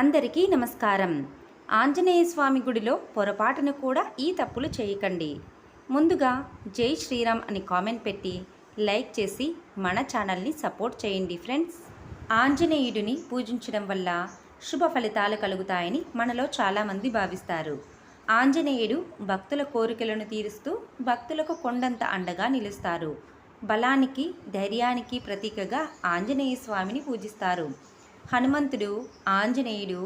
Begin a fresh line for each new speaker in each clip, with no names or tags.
అందరికీ నమస్కారం. ఆంజనేయ స్వామి గుడిలో పొరపాటును కూడా ఈ తప్పులు చేయకండి. ముందుగా జై శ్రీరామ్ అని కామెంట్ పెట్టి లైక్ చేసి మన ఛానల్ని సపోర్ట్ చేయండి ఫ్రెండ్స్. ఆంజనేయుడిని పూజించడం వల్ల శుభ ఫలితాలు కలుగుతాయని మనలో చాలామంది భావిస్తారు. ఆంజనేయుడు భక్తుల కోరికలను తీరుస్తూ భక్తులకు కొండంత అండగా నిలుస్తారు. బలానికి ధైర్యానికి ప్రతీకగా ఆంజనేయ స్వామిని పూజిస్తారు. హనుమంతుడు ఆంజనేయుడు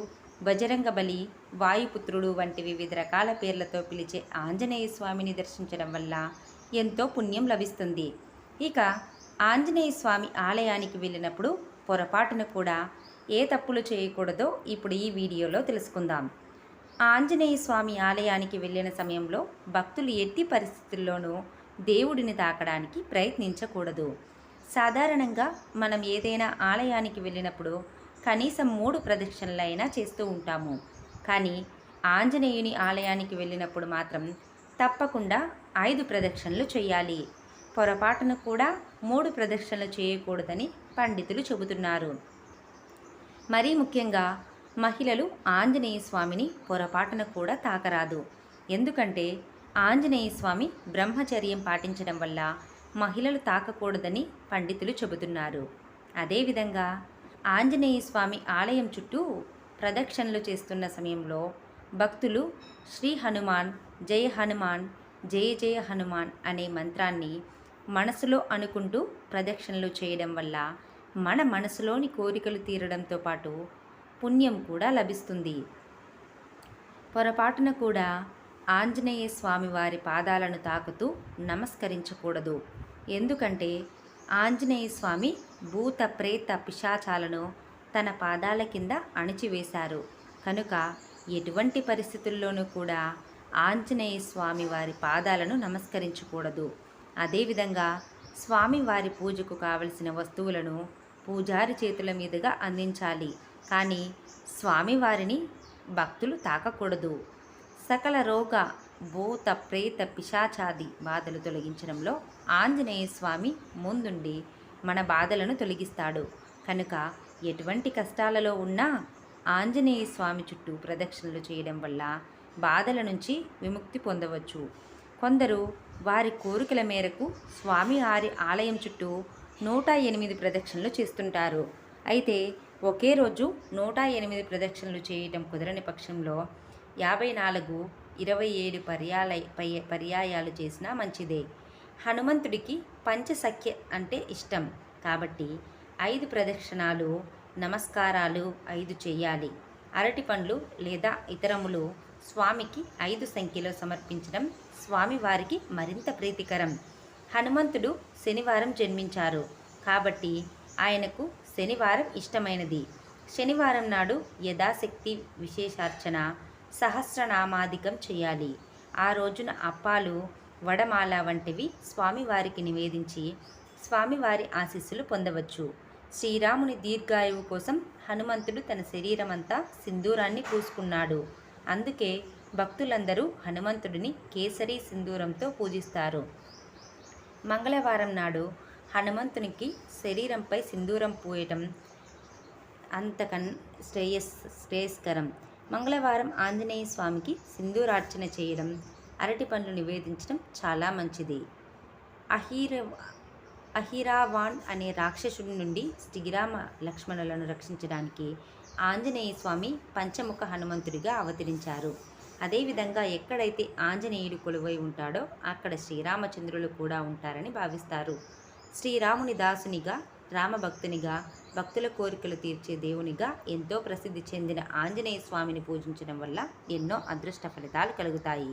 బజరంగబలి వాయుపుత్రుడు వంటి వివిధ రకాల పేర్లతో పిలిచే ఆంజనేయ స్వామిని దర్శించడం వల్ల ఎంతో పుణ్యం లభిస్తుంది. ఇక ఆంజనేయ స్వామి ఆలయానికి వెళ్ళినప్పుడు పొరపాటున కూడా ఏ తప్పులు చేయకూడదో ఇప్పుడు ఈ వీడియోలో తెలుసుకుందాం. ఆంజనేయ స్వామి ఆలయానికి వెళ్ళిన సమయంలో భక్తులు ఎట్టి పరిస్థితుల్లోనూ దేవుడిని తాకడానికి ప్రయత్నించకూడదు. సాధారణంగా మనం ఏదైనా ఆలయానికి వెళ్ళినప్పుడు కనీసం మూడు ప్రదక్షిణలైనా చేస్తూ ఉంటాము. కానీ ఆంజనేయుని ఆలయానికి వెళ్ళినప్పుడు మాత్రం తప్పకుండా ఐదు ప్రదక్షిణలు చేయాలి. పొరపాటును కూడా మూడు ప్రదక్షిణలు చేయకూడదని పండితులు చెబుతున్నారు. మరీ ముఖ్యంగా మహిళలు ఆంజనేయ స్వామిని పొరపాటున కూడా తాకరాదు. ఎందుకంటే ఆంజనేయ స్వామి బ్రహ్మచర్యం పాటించడం వల్ల మహిళలు తాకకూడదని పండితులు చెబుతున్నారు. అదేవిధంగా ఆంజనేయ స్వామి ఆలయం చుట్టూ ప్రదక్షిణలు చేస్తున్న సమయంలో భక్తులు శ్రీ హనుమాన్ జయ హనుమాన్ జయ జయ హనుమాన్ అనే మంత్రాన్ని మనసులో అనుకుంటూ ప్రదక్షిణలు చేయడం వల్ల మన మనసులోని కోరికలు తీరడంతో పాటు పుణ్యం కూడా లభిస్తుంది. పొరపాటున కూడా ఆంజనేయ స్వామి వారి పాదాలను తాకుతూ నమస్కరించకూడదు. ఎందుకంటే ఆంజనేయ స్వామి భూత ప్రేత పిశాచాలను తన పాదాల కింద అణిచివేశారు. కనుక ఎటువంటి పరిస్థితుల్లోనూ కూడా ఆంజనేయ స్వామి వారి పాదాలను నమస్కరించకూడదు. అదేవిధంగా స్వామి వారి పూజకు కావలసిన వస్తువులను పూజారి చేతుల మీదుగా అందించాలి. కానీ స్వామివారిని భక్తులు తాకకూడదు. సకల రోగ భూత ప్రేత పిశాచాది బాధలు తొలగించడంలో ఆంజనేయ స్వామి ముందుండి మన బాధలను తొలగిస్తాడు. కనుక ఎటువంటి కష్టాలలో ఉన్నా ఆంజనేయ స్వామి చుట్టూ ప్రదక్షిణలు చేయడం వల్ల బాధల నుంచి విముక్తి పొందవచ్చు. కొందరు వారి కోరికల మేరకు స్వామి వారి ఆలయం చుట్టూ నూట ఎనిమిది ప్రదక్షిణలు చేస్తుంటారు. అయితే ఒకే రోజు నూట ఎనిమిది ప్రదక్షిణలు చేయటం కుదరని పక్షంలో యాభై నాలుగు ఇరవై ఏడు పర్యాలయ పర్యాయాలు చేసినా మంచిదే. హనుమంతుడికి పంచసఖ్య అంటే ఇష్టం. కాబట్టి ఐదు ప్రదక్షిణాలు నమస్కారాలు ఐదు చేయాలి. అరటి పండ్లు లేదా ఇతరములు స్వామికి ఐదు సంఖ్యలో సమర్పించడం స్వామివారికి మరింత ప్రీతికరం. హనుమంతుడు శనివారం జన్మించారు. కాబట్టి ఆయనకు శనివారం ఇష్టమైనది. శనివారం నాడు యథాశక్తి విశేషార్చన సహస్రనామాధికం చేయాలి. ఆ రోజున అప్పాలు వడమాల వంటివి స్వామివారికి నివేదించి స్వామివారి ఆశీస్సులు పొందవచ్చు. శ్రీరాముని దీర్ఘాయువు కోసం హనుమంతుడు తన శరీరమంతా సింధూరాన్ని పూసుకున్నాడు. అందుకే భక్తులందరూ హనుమంతుడిని కేసరి సింధూరంతో పూజిస్తారు. మంగళవారం నాడు హనుమంతునికి శరీరంపై సింధూరం పూయటం అంతకన్ శ్రేయస్ శ్రేయస్కరం. మంగళవారం ఆంజనేయ స్వామికి సింధూరార్చన చేయడం అరటి పండ్లు నివేదించడం చాలా మంచిది. అహీర అహిరావాన్ అనే రాక్షసుడి నుండి శ్రీరామ లక్ష్మణులను రక్షించడానికి ఆంజనేయ స్వామి పంచముఖ హనుమంతుడిగా అవతరించారు. అదేవిధంగా ఎక్కడైతే ఆంజనేయుడు కొలువై ఉంటాడో అక్కడ శ్రీరామచంద్రులు కూడా ఉంటారని భావిస్తారు. శ్రీరాముని దాసునిగా రామభక్తునిగా భక్తుల కోరికలు తీర్చే దేవునిగా ఎంతో ప్రసిద్ధి చెందిన ఆంజనేయ స్వామిని పూజించడం వల్ల ఎన్నో అదృష్ట ఫలితాలు కలుగుతాయి.